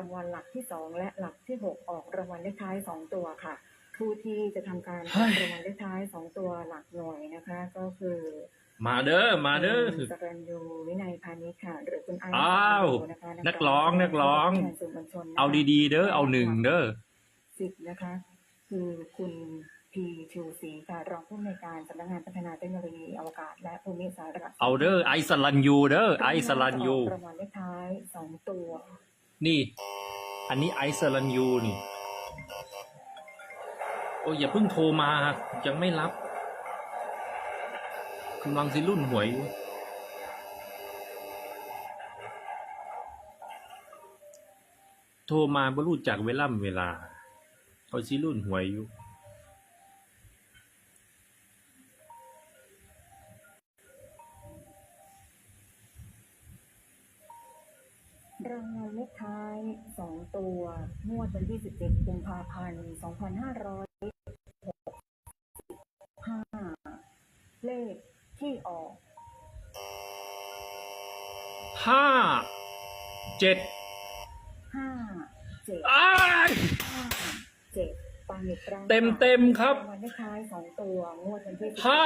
างวัลหลักที่สองและหลักที่หกออกรางวัลเลขท้ายสองตัวค่ะ ผู้ที่จะทำการออกรางวัลเลขท้ายสองตัวหลักหน่วยนะคะ ก็คือ มาเด้อมาเด้อคุณสรัญยูวินัยพานิชค่ะหรือคุณไอซ์อ้าวนะคะนักร้องนักร้องแทนสื่อมวลชนนะคะเอาดีๆ เด้อเอาหนึ่งเด้อสิบนะคะ คือคุณพีชูศรีค่ะรองผู้อำนวยการสำนักงานพัฒนาเทคโนโลยีอวกาศและภูมิสารสนเอาเด้อไอสลันยูเด้อไอสลันยูรางวัลเลขท้ายสองตัว นี่ อันนี้ไอซ์ลันยูนี่ โอ้ยอย่าเพิ่งโทรมา ยังไม่รับกำลังสิรุ่นหวยอยู่โทรมาบ่รู้จักเวล่ำเวลาเขาสิรุ่นหวยอยู่ สองตัวงวดวันที่สิบเจ็ดกุมภาพันธ์สองพันห้าร้อยห้าเลขที่ออกห้าเจ็ดห้าเจ็ดอ้ายห้าเจ็ดฟังอีกครั้งเต็มเต็มๆครับรางวัลเลขท้ายสองตัวงวดวันที่ห้า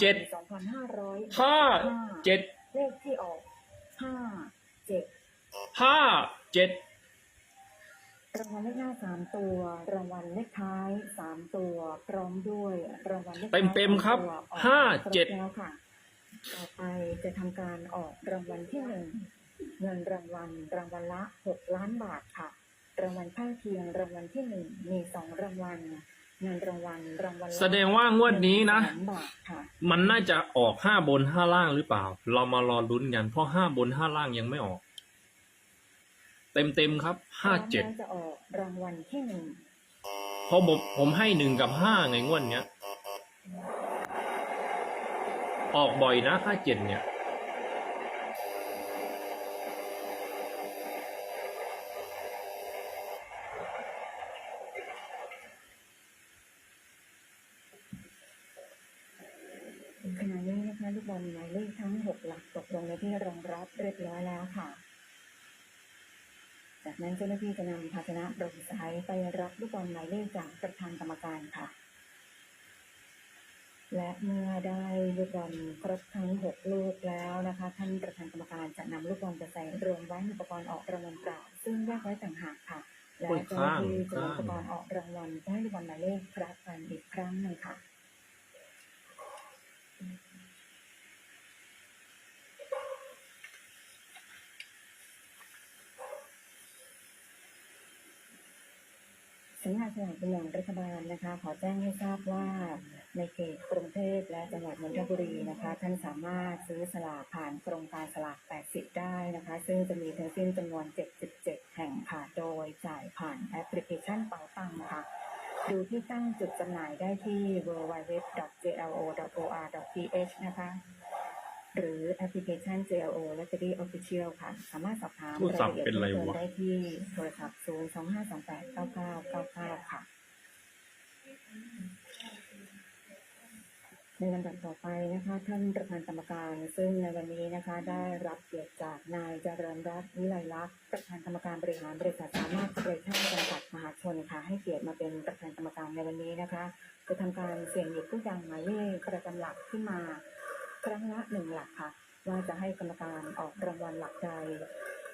เจ็ดสองพันห้าร้อยห้าเจ็ดเลขที่ออกห้าเจ็ดห้าเจ็ด รางวัลเลขหน้าสามตัว รางวัลเลขท้ายสามตัว พร้อมด้วยรางวัลเลขท้ายเต็มๆครับสองตัวออกห้าครบเจ็ด แล้วค่ะ ต่อไปจะทำการออกรางวัลที่หนึ่งเงินรางวัลรางวัลละหกล้านบาทค่ะ รางวัลข้างเคียงรางวัลที่หนึ่งมีสองรางวัลเงินรางวัลรางวัลละแสดงว่างวดนี้นะสามบาทค่ะ มันน่าจะออกห้าบนห้าล่างหรือเปล่า เรามารอลุ้นกันเพราะห้าบนห้าล่างยังไม่ออก เต็มเต็มๆครับห้าเจ็ดแล้วจะออกรางวัลที่หนึ่งเพราะผมผมให้หนึ่งกับห้าไงงวดเนี้ย ออกบ่อยนะห้าเจ็ดเนี่ยขณะนี้นะคะลูกบอลหมายเลขทั้งหกหลักตกลงในที่รองรับเรียบร้อยแล้วค่ะ จากนั้นเจ้าหน้าที่จะนำภาชนะโปร่งใสไปรับลูกบอลหมายเลขจากประธานกรรมการค่ะ และเมื่อได้ลูกบอลครบทั้งหกลูกแล้วนะคะ ท่านประธานกรรมการจะนำลูกบอลไปใส่รวมไว้ในอุปกรณ์ออกรางวัลเปล่าซึ่งแยกไว้ต่างหากค่ะ และเจ้าหน้าที่จะนำอุปกรณ์ออกรางวัลไปให้ลูกบอลหมายเลขครับกันอีกครั้งหนึ่งค่ะ สำนักงานสลากกินแบ่งรัฐบาลนะคะ ขอแจ้งให้ทราบว่าในเขตกรุงเทพและจังหวัดนนทบุรีนะคะ ท่านสามารถซื้อสลากผ่านโครงการสลาก 80 ได้นะคะ ซึ่งจะมีทั้งสิ้นจำนวน 77 แห่งค่ะโดยจ่ายผ่านแอปพลิเคชันเป๋าตังค์ค่ะ ดูที่ตั้งจุดจำหน่ายได้ที่ www.jlo.or.th นะคะ หรือแอปพลิเคชัน JLO Lottery Official ค่ะ สามารถสอบถามโทรศัพท์เป็นไรวะได้ที่โทรศัพท์ 0 2 5 2 8 9 9 9 9 ค่ะ ในลำดับต่อไปนะคะ ท่านประธานกรรมการซึ่งในวันนี้นะคะได้รับเกียรติจากนายเจริญรัตน์วิไลลักษณ์ประธานกรรมการบริหารบริษัทสามารถเปรชั่นจำกัดมหาชนค่ะ ให้เกียรติมาเป็นประธานกรรมการในวันนี้นะคะจะทำการเสี่ยงหยิบผู้ยังหมายเลขประจำหลักขึ้นมา ครั้งละหนึ่งหลักค่ะ ว่าจะให้กรรมการออกรางวัลหลักใด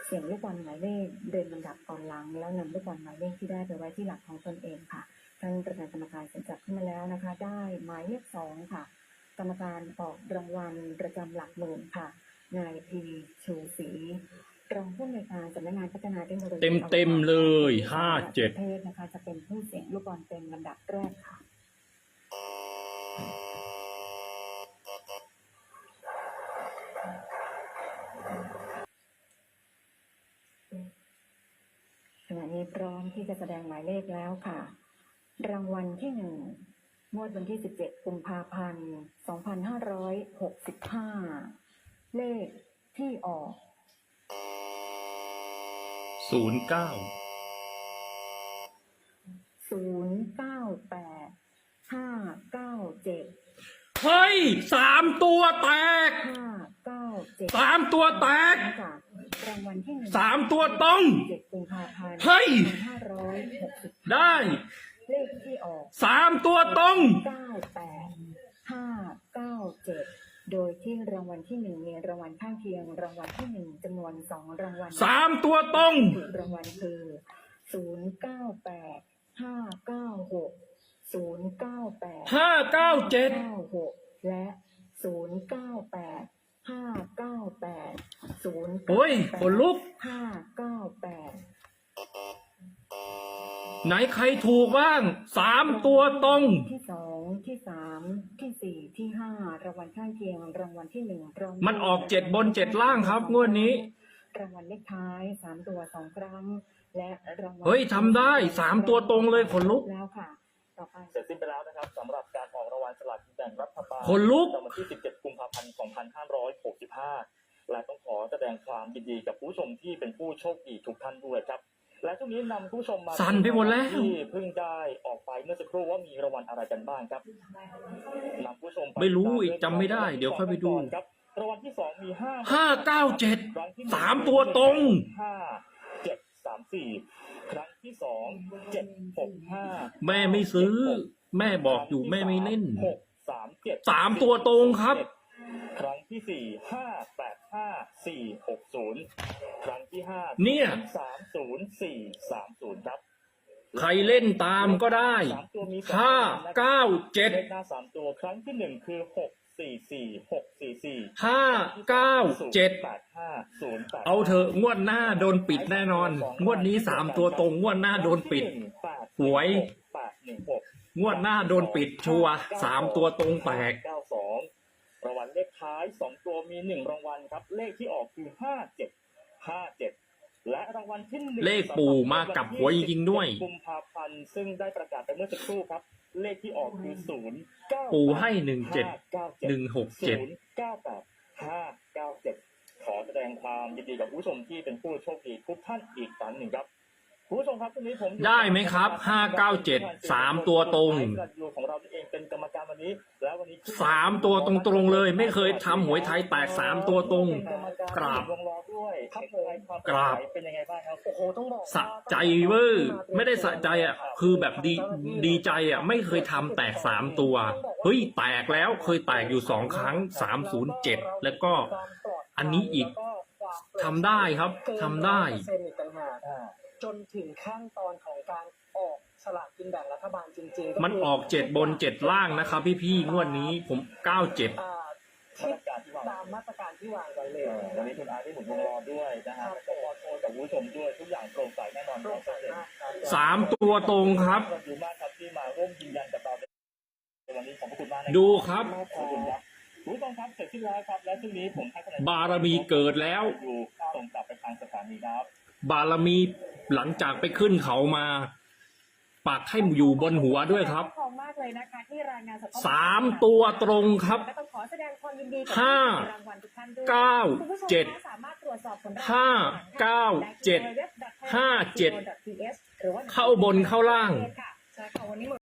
เสี่ยงลูกบอลหมายเลขเดินลำดับก่อนหลัง แล้วนำลูกบอลหมายเลขที่ได้ไปไว้ที่หลักของตนเองค่ะท่านประธานกรรมการเสร็จจับขึ้นมาแล้วนะคะ ได้หมายเลขสองค่ะ กรรมการออกรางวัลประจำหลักหมื่นค่ะนายพีชูศรีรองผู้อำนวยการสำนักงานพัฒนาเทคโนโลยีเต็มเต็มๆเลยห้าเจ็ดประเทศนะคะจะเป็นผู้เสี่ยงลูกบอลเป็นลำดับแรกค่ะ ขณะ นี้พร้อมที่จะแสดงหมายเลขแล้วค่ะ รางวัลที่หนึ่งงวดวันที่ 17 กุมภาพันธ์ 2565 เลขที่ออกศูนย์เก้า098 597 เฮ้ยสามตัวแตก 597 สามตัวแตกค่ะ รางวัลที่หนึ่งสามตัวตรง เจ็ดกุมภาพันธ์เฮ้ยห้าร้อยหกสิบได้เลขที่ออกสามตัวตรง เก้าแปดห้าเก้าเจ็ดโดยที่รางวัลที่หนึ่งมีรางวัลข้างเคียง รางวัลที่หนึ่งจำนวนสองรางวัล สามตัวตรง ถูกรางวัลคือ ศูนย์เก้าแปดห้าเก้าหกศูนย์เก้าแปดห้าเก้าเจ็ด เก้าหกและศูนย์เก้าแปด ห้าเก้าแปดศูนย์โอ้ยขนลุก ห้าเก้าแปดไหนใครถูกบ้างสามตัวตรง ที่สองที่สามที่สี่ที่ห้ารางวัลข้างเคียงรางวัลที่หนึ่งรางวัลมันออกเจ็ดบนเจ็ดล่างครับงวดนี้ รางวัลเลขท้ายสามตัวสองครั้ง และรางวัลเฮ้ยทำได้สามตัวตรงเลยขนลุก แล้วค่ะต่อไป เสร็จสิ้นไปแล้วนะครับสำหรับการออกรางวัลสลากกินแบ่งรัฐบาลขนลุกในวันที่ 17 กุมภาพันธ์ 2565 และต้องขอแสดงความยินดีกับผู้ชมที่เป็นผู้โชคดีทุกท่านด้วยครับ และช่วงนี้นำผู้ชมมาสั่นไปหมดแล้วที่เพิ่งได้ออกไปเมื่อสักครู่ว่ามีรางวัลอะไรกันบ้างครับนำผู้ชมปไม่รู้อีกจำไม่ได้ เดี๋ยวค่อยไปดูครับรางวัลที่สองมีห้าห้าเก้าเจ็ดครั้งที่หนึ่งสามตัวตรงห้าเจ็ดสามสี่ ครั้งที่สองเจ็ดหกห้าแม่ไม่ซื้อ แม่บอกอยู่แม่ไม่เล่นหกสามเจ็ดสามตัวตรงครับ ครั้งที่สี่ห้าแปดห้าสี่หกศูนย์ครั้งที่ห้าเนี่ยสามศูนย์สี่สามศูนย์ครับใครเล่นตามก็ได้สามตัวมีสองห้าครั้งนะครับเก้าเจ็ดเลขหน้าสามตัวครั้งที่หนึ่งคือหกสี่สี่หกสี่สี่ห้าเก้าเจ็ดแปดห้า ศูนย์แปดเอาเถอะงวดหน้าโดนปิดแน่นอน งวดนี้สามตัวตรงงวดหน้าโดนปิด หวย แปดหนึ่งหกงวดหน้าโดนปิดชัวร์สามตัวตรงแตก เก้าสองรางวัลเลขท้ายสองตัวมีหนึ่งรางวัลครับ เลขที่ออกคือห้าเจ็ดห้าเจ็ดและรางวัลที่หนึ่งเลขปู่มากับหวยจริงๆด้วย กุมภาพันธ์ซึ่งได้ประกาศไปเมื่อสักครู่ครับ เลขที่ออกคือศูนย์เก้าปู่ให้หนึ่งเจ็ดหนึ่งหกเจ็ดศูนย์เก้าแปดห้าเก้าเจ็ดขอแสดง ความยินดีกับผู้ชมที่เป็นผู้โชคดีทุกท่านอีกครั้งหนึ่งครับคุณผู้ชมครับวันนี้ผมอยู่ได้ไหมครับห้าเก้าเจ็ดสามตัวตรง ของเราเองเป็นกรรมการวันนี้แล้ววันนี้สามตัวตรงๆเลย ไม่เคยทำหวยไทยแตกสามตัวตรง กราบ วงล้อด้วยครับผมกราบ เป็นยังไงบ้างครับโอ้โหต้องบอกสะใจเวอร์ไม่ได้สะใจอะ คือแบบดีดีใจอะ ไม่เคยทำแตกสามตัว เฮ้ย แตกแล้วเคยแตกอยู่สองครั้งสามศูนย์เจ็ดแล้วก็อันนี้อีก ทำได้ครับทำได้เซนอีกต่างหากจนถึงขั้นตอนของการออกสลากกินแบ่งรัฐบาลจริงๆมันออกเจ็ดบนเจ็ดล่างนะครับพี่ๆงวดนี้ผมเก้าเจ็ด อ่ามาที่ตรการที่วางตามมาตรการที่วางไว้เลเอย อวันนี้คุณอาร์ที่หมุนวงล้อด้วยนะฮะแล้วก็ขอโทษกับผู้ชมด้วยทุกอย่างโปร่งใสแน่นอนโปร่งใส100%มากครับ สามตัวตรงครับ ขอบคุณมากครับที่มาร่วมยืนยันกับเราในวันนี้ขอบพระคุณมากนะดูครับ ขอบคุณครับ คุณผู้ชมครับเสร็จสิ้นแล้วครับ และช่วงนี้ผมให้คะแนนบารมีเกิดแล้ว อยู่ส่งกลับไปทางสถานีครับ บารมีหลังจากไปขึ้นเขามาปักให้อยู่บนหัวด้วยครับขอบณมากเลยนะคะที่รายงานสดสามตัวตรงครับ ก็ต้องขอแสดงความยินดีกับห้าผู้รางวัลทุกท่านด้วยเก้าคุณผู้ชมเจ็ดคะสามารถตรวจสอบผลรางวัลห้าเก้าเจ็ดได้ที่ www.thailand.co.th ห้าเจ็ดหรือว่าเข้าบนเข้าล่างค่ะใช่ค่ะวันนี้หมด